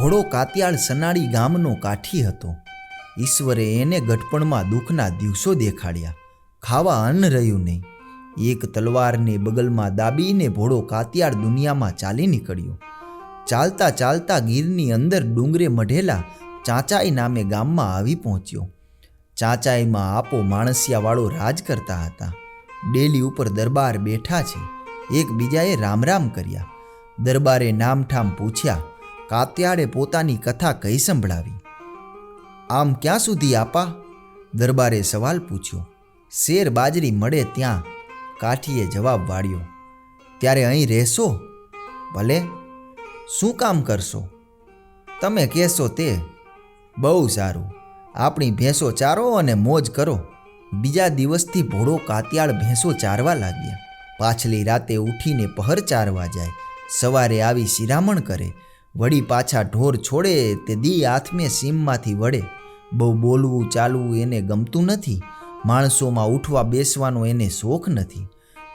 ભોળો કાતિયાળ સનાળી ગામનો કાઠી હતો. ઈશ્વરે એને ગઢપણમાં દુઃખના દિવસો દેખાડ્યા. ખાવા અન્ન રહ્યું નહીં. એક તલવારને બગલમાં દાબીને ભોળો કાતિયાળ દુનિયામાં ચાલી નીકળ્યો. ચાલતા ચાલતા ગીરની અંદર ડુંગરે મઢેલા ચાંચાઈ નામે ગામમાં આવી પહોંચ્યો. ચાંચાઈમાં આપો માણસિયાવાળો રાજ કરતા હતા. ડેલી ઉપર દરબાર બેઠા છે. એકબીજાએ રામ રામ કર્યા. દરબારે નામઠામ પૂછ્યા કાત્યાળે પોતાની કથા કઈ સંભળાવી. આમ ક્યાં સુધી આપા? દરબારે સવાલ પૂછ્યો. શેર બાજરી મળે ત્યાં કાઠીએ જવાબ વાળ્યો. ત્યારે અહીં રહેશો? ભલે. શું કામ કરશો? તમે કહેશો તે. બહુ સારું. આપણી ભેંસો ચારો અને મોજ કરો. બીજા દિવસથી ભોળો કાતિયાળ ભેંસો ચારવા લાગ્યા. પાછલી રાતે ઉઠીને પહર ચારવા જાય. સવારે આવી શિરામણ કરે. વળી પાછા ઢોર છોડે તે દી આથમે સીમમાંથી વળે. બહુ બોલવું ચાલવું એને ગમતું નથી. માણસોમાં ઉઠવા બેસવાનો એને શોખ નથી.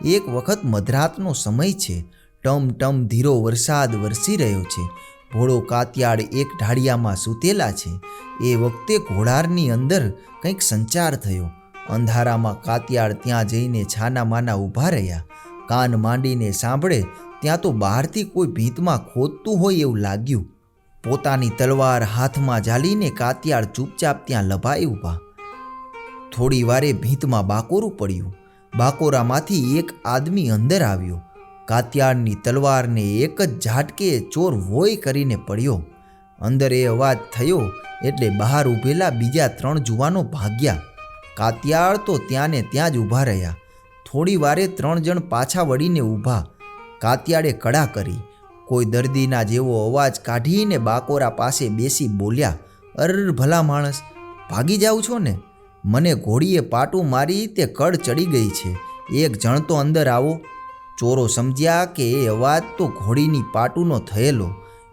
એક વખત મધરાતનો સમય છે. ટમ ટમ ધીરો વરસાદ વરસી રહ્યો છે. ભોળો કાતિયાળ એક ઢાળિયામાં સૂતેલા છે. એ વખતે ઘોડારની અંદર કંઈક સંચાર થયો. અંધારામાં કાતિયાળ ત્યાં જઈને છાના માના ઊભા રહ્યા. કાન માંડીને સાંભળે ત્યાં તો બહારથી કોઈ ભીંતમાં ખોદતું હોય એવું લાગ્યું. પોતાની તલવાર હાથમાં ઝાલીને કાતિયાળ ચૂપચાપ ત્યાં લભાઈ ઊભા. થોડી વારે ભીંતમાં બાકોરું પડ્યું. બાકોરામાંથી એક આદમી અંદર આવ્યો. કાતિયાળની તલવારને એક જ ઝાટકે ચોર વોય કરીને પડ્યો. અંદર એ અવાજ થયો એટલે બહાર ઊભેલા બીજા ત્રણ જુવાનો ભાગ્યા. કાતિયાર તો ત્યાં ને ત્યાં જ ઊભા રહ્યા. થોડી વારે ત્રણ જણ પાછા વળીને ઊભા. કાતિયાળે કડા કરી. કોઈ દર્દીના જેવો અવાજ કાઢીને બાકોરા પાસે બેસી બોલ્યા અર ભલા માણસ, ભાગી જાઉં છો ને? મને ઘોડીએ પાટું મારી તે કડ ચડી ગઈ છે. એક જણ તો અંદર આવો. ચોરો સમજ્યા કે એ અવાજ તો ઘોડીની પાટુનો થયેલો,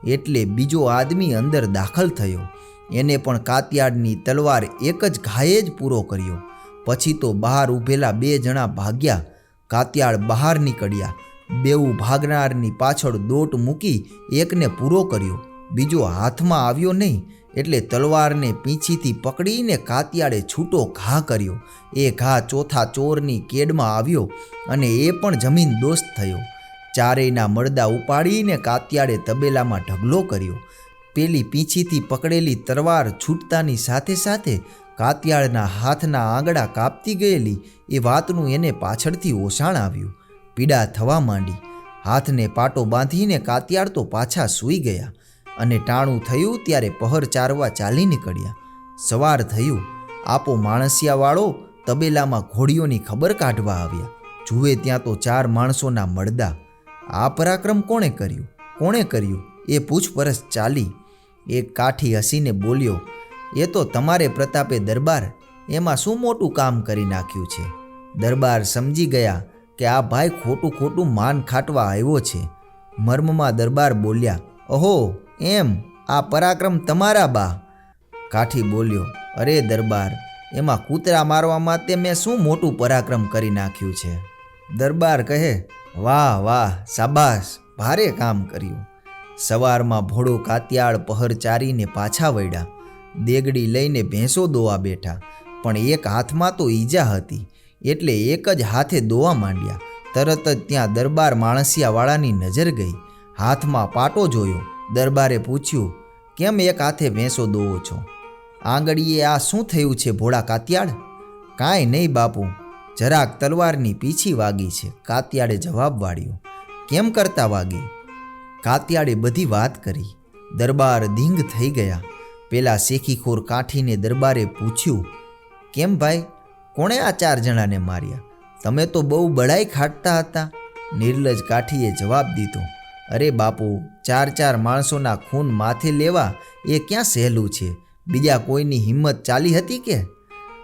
એટલે બીજો આદમી અંદર દાખલ થયો. એને પણ કાતિયાડની તલવાર એક જ ઘાયે જ પૂરો કર્યો. પછી તો બહાર ઊભેલા બે જણા ભાગ્યા. કાતિયાળ બહાર નીકળ્યા. બેઉ ભાગનારની પાછળ દોટ મૂકી એકને પૂરો કર્યો. બીજો હાથમાં આવ્યો નહીં, એટલે તલવારને પીંછીથી પકડીને કાતિયાળે છૂટો ઘા કર્યો. એ ઘા ચોથા ચોરની કેડમાં આવ્યો અને એ પણ જમીન દોસ્ત થયો. ચારેયના મરદા ઉપાડીને કાતિયાળે તબેલામાં ઢગલો કર્યો. પેલી પીંછીથી પકડેલી તલવાર છૂટતાની સાથે સાથે કાતિયાળના હાથના આંગળા કાપતી ગયેલી એ વાતનું એને પાછળથી ઓસાણ આવ્યું. પીડા થવા માંડી. હાથને પાટો બાંધીને કાતિયાર તો પાછા સૂઈ ગયા અને ટાણું થયું ત્યારે પહર ચારવા ચાલી નીકળ્યા. સવાર થયું. આપો માણસિયાવાળો તબેલામાં ઘોડીઓની ખબર કાઢવા આવ્યા. જુએ ત્યાં તો ચાર માણસોના મળદા. આ પરાક્રમ કોણે કર્યું? કોણે કર્યું? એ પૂછપરછ ચાલી. એક કાઠી હસીને બોલ્યો, એ તો તમારે પ્રતાપે દરબાર. એમાં શું મોટું કામ કરી નાખ્યું છે? દરબાર સમજી ગયા. કે આ ભાઈ ખોટું ખોટું માન ખાટવા આવ્યો છે. મર્મમાં દરબાર બોલ્યા, ઓહો, એમ? આ પરાક્રમ તમારા બા. કાઠી બોલ્યો, અરે દરબાર, એમાં કૂતરા મારવામાં તે મેં શું મોટું પરાક્રમ કરી નાખ્યું છે? દરબાર કહે, વાહ વાહ સાબાસ ભારે કામ કર્યું. સવારમાં ભોળો કાતિયાળ પહર ચારીને પાછા વળ્યા. દેગડી લઈને ભેંસો દોવા બેઠા, પણ એક હાથમાં તો ઈજા હતી. એટલે એક જ હાથે દોવા માંડ્યા. તરત જ ત્યાં દરબાર માણસિયાવાળાની નજર ગઈ. હાથમાં પાટો જોયો. દરબારે પૂછ્યું, કેમ એક હાથે ભેંસો દોવો છો? આંગળીએ આ શું થયું છે ભોળા કાતિયાળ? કાંઈ નહીં બાપુ. જરાક તલવારની પીછી વાગી છે. કાતિયાળે જવાબ વાળ્યો, કેમ કરતા વાગી? કાતિયાળે બધી વાત કરી. દરબાર ધીંગ થઈ ગયા. પેલા શેખીખોર કાઠીને દરબારે પૂછ્યું, કેમ ભાઈ? કોણે આ ચાર જણાને માર્યા? તમે તો બહુ બળાઈ ખાટતા હતા. નિર્લજ કાઠીએ જવાબ દીધો, અરે બાપુ, ચાર ચાર માણસોના ખૂન માથે લેવા એ ક્યાં સહેલું છે? બીજા કોઈની હિંમત ચાલી હતી કે?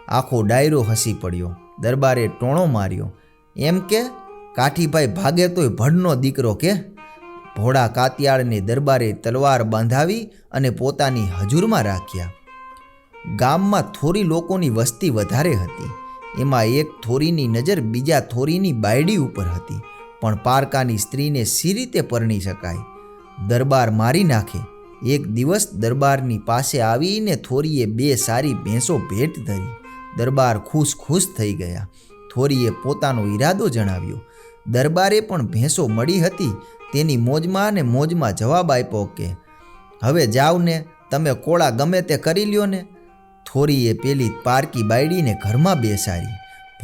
આખો ડાયરો હસી પડ્યો, દરબારે ટોણો માર્યો. એમ કે? કાઠીભાઈ ભાગે તોય ભડનો દીકરો કે? ભોળા કાતિયાળને દરબારે તલવાર બાંધાવી અને પોતાની હજુરમાં રાખ્યા. ગામમાં થોડી લોકોની વસ્તી વધારે હતી. એમાં એક થોરીની નજર બીજા થોરીની બાયડી ઉપર હતી, પણ પારકાની સ્ત્રીને સી રીતે પરણી શકાય? દરબાર મારી નાખે. એક દિવસ દરબારની પાસે આવીને થોરીએ બે સારી ભેંસો ભેટ ધરી. દરબાર ખુશ ખુશ થઈ ગયા. થોરીએ પોતાનો ઈરાદો જણાવ્યો. દરબારે પણ ભેંસો મળી હતી, તેની મોજમાં અને મોજમાં જવાબ આપ્યો કે, હવે જાઓ ને તમે કોળા ગમે તે કરી લ્યો ને થોરીએ પેલી પારકી બાયડીને ઘરમાં બેસાડી.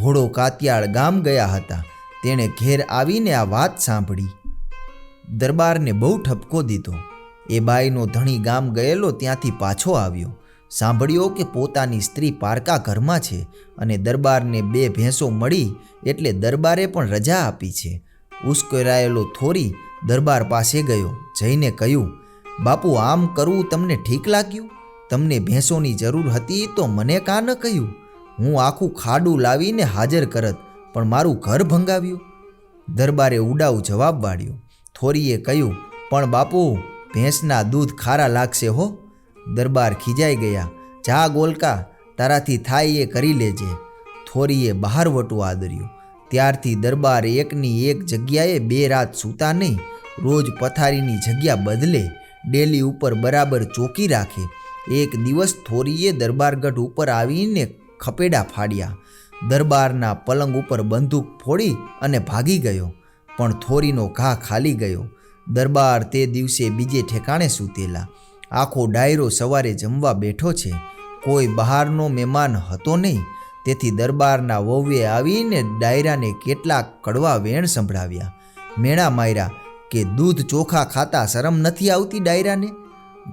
ભોળો કાતિયાળ ગામ ગયા હતા. તેણે ઘેર આવીને આ વાત સાંભળી. દરબારને બહુ ઠપકો દીધો. એ બાઈનો ધણી ગામ ગયેલો ત્યાંથી પાછો આવ્યો. સાંભળ્યો કે પોતાની સ્ત્રી પારકા ઘરમાં છે અને દરબારને બે ભેંસો મળી એટલે દરબારે પણ રજા આપી છે. ઉશ્કેરાયેલો થોરી દરબાર પાસે ગયો. જઈને કહ્યું, બાપુ, આમ કરવું તમને ઠીક લાગ્યું? તમને ભેંસોની જરૂર હતી તો મને કાં ન કહ્યું? હું આખું ખાડું લાવીને હાજર કરત, પણ મારું ઘર ભંગાવ્યું. દરબારે ઉડાવ જવાબ વાળ્યો. થોરીએ કહ્યું, પણ બાપુ, ભેંસના દૂધ ખારા લાગશે હો. દરબાર ખીજાઈ ગયા. જા ગોલકા, તારાથી થાય એ કરી લેજે. થોરીએ બહાર વટું આદર્યું. ત્યારથી દરબાર એકની એક જગ્યાએ બે રાત સૂતા નહીં. રોજ પથારીની જગ્યા બદલે, ડેલી ઉપર બરાબર ચોકી રાખે. એક દિવસ થોરીએ દરબારગઢ ઉપર આવીને ખપેડા ફાડ્યા. દરબારના પલંગ ઉપર બંદૂક ફોડી અને ભાગી ગયો, પણ થોરીનો ઘા ખાલી ગયો. દરબાર તે દિવસે બીજે ઠેકાણે સૂતેલા. આખો ડાયરો સવારે જમવા બેઠો છે. કોઈ બહારનો મહેમાન હતો નહીં. તેથી દરબારના વહુએ આવીને ડાયરાને કેટલાક કડવા વેણ સંભળાવ્યા. મેણા માર્યા કે, દૂધ ચોખા ખાતા શરમ નથી આવતી ડાયરાને?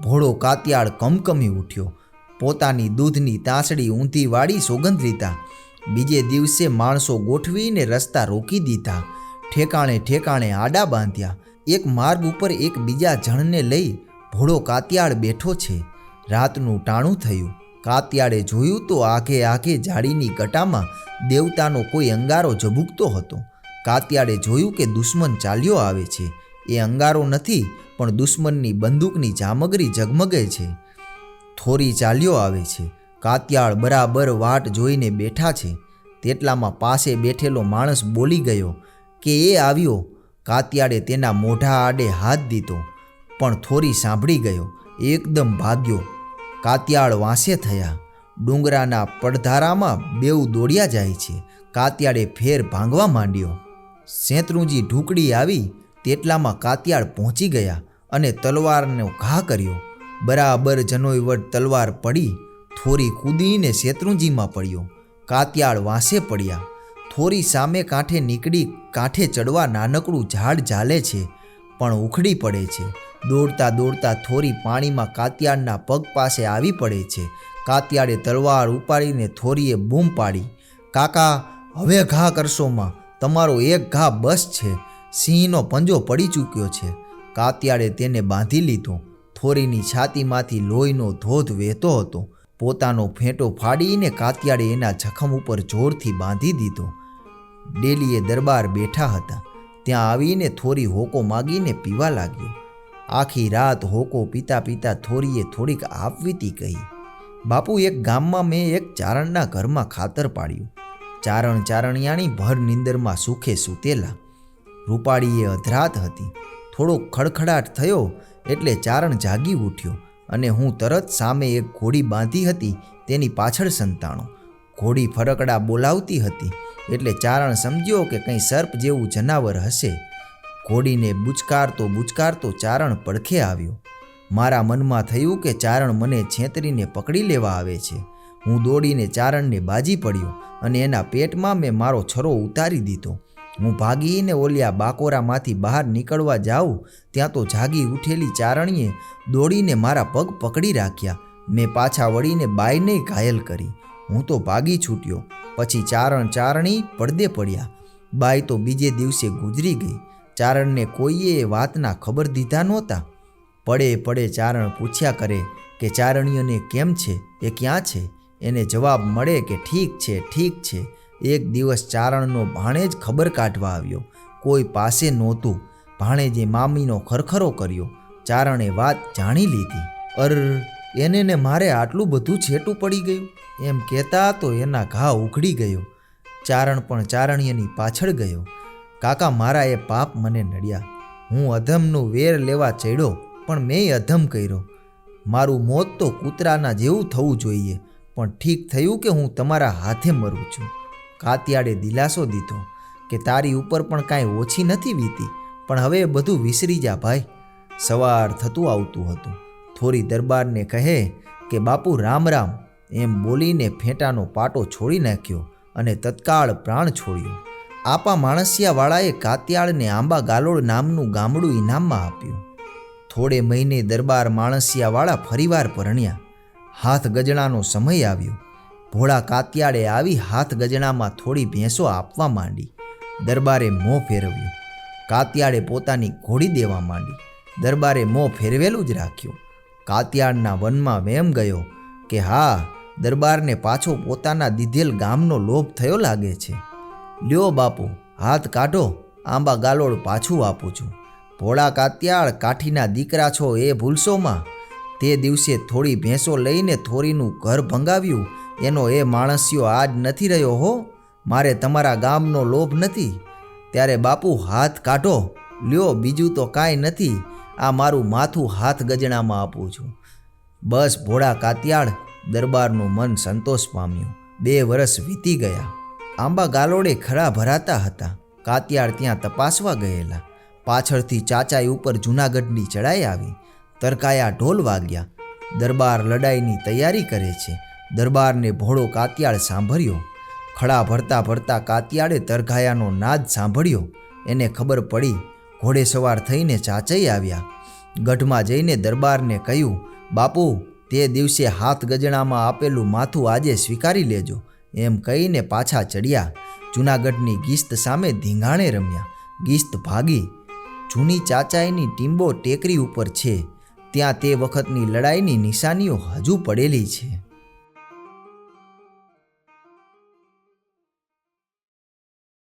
ભોળો કાતિયાળ કમકમી ઉઠ્યો. પોતાની દૂધની તાંસડી ઊંધી વાળી સોગંધ લીધા. બીજે દિવસે માણસો ગોઠવીને રસ્તા રોકી દીધા. ઠેકાણે ઠેકાણે આડા બાંધ્યા. એક માર્ગ ઉપર એક બીજા જણને લઈ ભોળો કાતિયાળ બેઠો છે. રાતનું ટાણું થયું. કાતિયાળે જોયું તો આગે આગે જાળીની ગટામાં દેવતાનો કોઈ અંગારો ઝબૂકતો હતો. કાતિયાળે જોયું કે દુશ્મન ચાલ્યો આવે છે. એ અંગારો નથી પણ દુશ્મનની બંદૂકની જામગરી ઝગમગે છે. થોરી ચાલ્યો આવે છે. કાતિયાળ બરાબર વાટ જોઈને બેઠા છે. તેટલામાં પાસે બેઠેલો માણસ બોલી ગયો કે એ આવ્યો. કાતિયાળે તેના મોઢા આડે હાથ દીધો, પણ થોરી સાંભળી ગયો, એકદમ ભાગ્યો. કાતિયાળ વાંસે થયા. ડુંગરાના પડધારામાં બેઉ દોડ્યા જાય છે. કાતિયાળે ફેર ભાંગવા માંડ્યો. શેત્રુંજી ઢુકડી આવી તેટલામાં કાતિયાળ પહોંચી ગયા અને તલવારનો ઘા કર્યો. બરાબર જનોઈ વટ તલવાર પડી, થોરી કૂદીને શેત્રુંજીમાં પડ્યો. કાતિયાળ વાંસે પડ્યા. થોરી સામે કાંઠે નીકળી કાંઠે ચડવા નાનકડું ઝાડ ઝાલે છે, પણ ઉખડી પડે છે. દોડતા દોડતા થોરી પાણીમાં કાતિયાળના પગ પાસે આવી પડે છે. કાતિયાળે તલવાર ઉપાડીને થોરીએ બૂમ પાડી. કાકા, હવે ઘા કરશોમાં તમારો એક ઘા બસ છે. સિંહનો પંજો પડી ચૂક્યો છે. કાતિયાળે તેને બાંધી લીધો. થોરીની છાતીમાંથી લોહીનો ધોધ વહેતો હતો. પોતાનો ફેંટો ફાડીને કાત્યાળે એના જખમ ઉપર જોરથી બાંધી દીધો. ડેલીએ દરબાર બેઠા હતા. ત્યાં આવીને થોરી હોકો માગીને પીવા લાગ્યો. આખી રાત હોકો પીતા પીતા થોરીએ થોડીક આપવીતી કહી. બાપુ, એક ગામમાં મેં એક ચારણના ઘરમાં ખાતર પાડ્યું. ચારણ ચારણિયાણી ભર નિંદરમાં સુખે સૂતેલા. રૂપાળીએ અધરાત હતી. થોડો ખડખડાટ થયો એટલે ચારણ જાગી ઉઠ્યો અને હું તરત સામે એક ઘોડી બાંધી હતી તેની પાછળ સંતાણો. ઘોડી ફરકડા બોલાવતી હતી એટલે ચારણ સમજ્યો કે કંઈ સર્પ જેવું જનાવર હશે. ઘોડીને બુચકારતો બુચકારતો ચારણ પડખે આવ્યો. મારા મનમાં થયું કે ચારણ મને છેતરીને પકડી લેવા આવે છે. હું દોડીને ચારણને બાજી પડ્યો અને એના પેટમાં મેં મારો છરો ઉતારી દીધો. હું ભાગીને ઓલિયા બાકોરામાંથી બહાર નીકળવા જાઉં, ત્યાં તો જાગી ઉઠેલી ચારણીએ દોડીને મારા પગ પકડી રાખ્યા. મેં પાછા વળીને બાઈને ઘાયલ કરી. હું તો ભાગી છૂટ્યો. પછી ચારણ ચારણી પડદે પડ્યા. બાઈ તો બીજે દિવસે ગુજરી ગઈ. ચારણને કોઈએ વાતના ખબર દીધા નહોતા. પડે પડે ચારણ પૂછ્યા કરે કે ચારણીઓને કેમ છે? એ ક્યાં છે? એને જવાબ મળે કે ઠીક છે ઠીક છે. એક દિવસ ચારણનો ભાણેજ ખબર કાઢવા આવ્યો. કોઈ પાસે નહોતું. ભાણેજે મામીનો ખરખરો કર્યો. ચારણે વાત જાણી લીધી. અર, એને ને મારે આટલું બધું છેટું પડી ગયું. એમ કહેતા તો એના ઘા ઉઘડી ગયો. ચારણ પણ ચારણીયની પાછળ ગયો. કાકા મારા એ પાપ મને નડ્યા. હું અધમનું વેર લેવા ચડ્યો, પણ મેં અધમ કર્યો. મારું મોત તો કૂતરાના જેવું થવું જોઈએ. પણ ઠીક થયું કે હું તમારા હાથે મરું છું? કાતિયાડે દિલાસો દીધો કે તારી ઉપર પણ કાંઈ ઓછી નથી વીતી, પણ હવે બધું વિસરી જા ભાઈ. સવાર થતું આવતું હતું. થોરી દરબારને કહે કે, બાપુ, રામ રામ. એમ બોલીને ફેંટાનો પાટો છોડી નાખ્યો અને તત્કાળ પ્રાણ છોડ્યો. આપા માણસિયાવાળાએ કાતિયાળને આંબા ગાલોડ નામનું ગામડું ઇનામમાં આપ્યું. થોડે મહિને દરબાર માણસિયાવાળા ફરીવાર પરણ્યા. હાથ ગજણાનો સમય આવ્યો. ભોળા કાતિયાળે આવી હાથ ગજણામાં થોડી ભેંસો આપવા માંડી. દરબારે મોં ફેરવ્યું. કાતિયાળે પોતાની ઘોડી દેવા માંડી. દરબારે મોં ફેરવેલું જ રાખ્યું. કાતિયાળના વનમાં વેમ ગયો કે હા, દરબારને પાછો પોતાના દીધેલ ગામનો લોભ થયો લાગે છે. લ્યો બાપુ, હાથ કાઢો, આંબા ગાલોડ પાછું આપું છું. ભોળા કાત્યાળ કાઠીના દીકરા છો એ ભૂલશોમાં તે દિવસે થોડી ભેંસો લઈને થોરીનું ઘર ભંગાવ્યું. એનો એ માણસિયો આજ નથી રહ્યો હો. મારે તમારા ગામનો લોભ નથી. ત્યારે બાપુ હાથ કાઢો. લ્યો, બીજું તો કાંઈ નથી. આ મારું માથું હાથ ગજણામાં આપું છું. બસ ભોળા કાતિયાળ દરબારનું મન સંતોષ પામ્યું. બે વર્ષ વીતી ગયા. આંબા ગાલોડે ખરા ભરાતા હતા. કાતિયાળ ત્યાં તપાસવા ગયેલા. પાછળથી ચાચાઈ ઉપર જૂનાગઢની ચડાઈ આવી. તરકાયા ઢોલ વાગ્યા. દરબાર લડાઈની તૈયારી કરે છે. દરબારને ભોળો કાતિયાળ સાંભળ્યો. ખડા ભરતા ભરતા કાતિયાળે તરઘાયાનો નાદ સાંભળ્યો. એને ખબર પડી, ઘોડે સવાર થઈને ચાચઈ આવ્યા. ગઢમાં જઈને દરબારને કહ્યું, બાપુ, તે દિવસે હાથ ગજણામાં આપેલું માથું આજે સ્વીકારી લેજો. એમ કહીને પાછા ચડ્યા. જૂનાગઢની ગીસ્ત સામે ધીંગાણે રમ્યા. ગીસ્ત ભાગી. જૂની ચાચાઈની ટીંબો ટેકરી ઉપર છે. ત્યાં તે વખતની લડાઈની નિશાનીઓ હજુ પડેલી છે.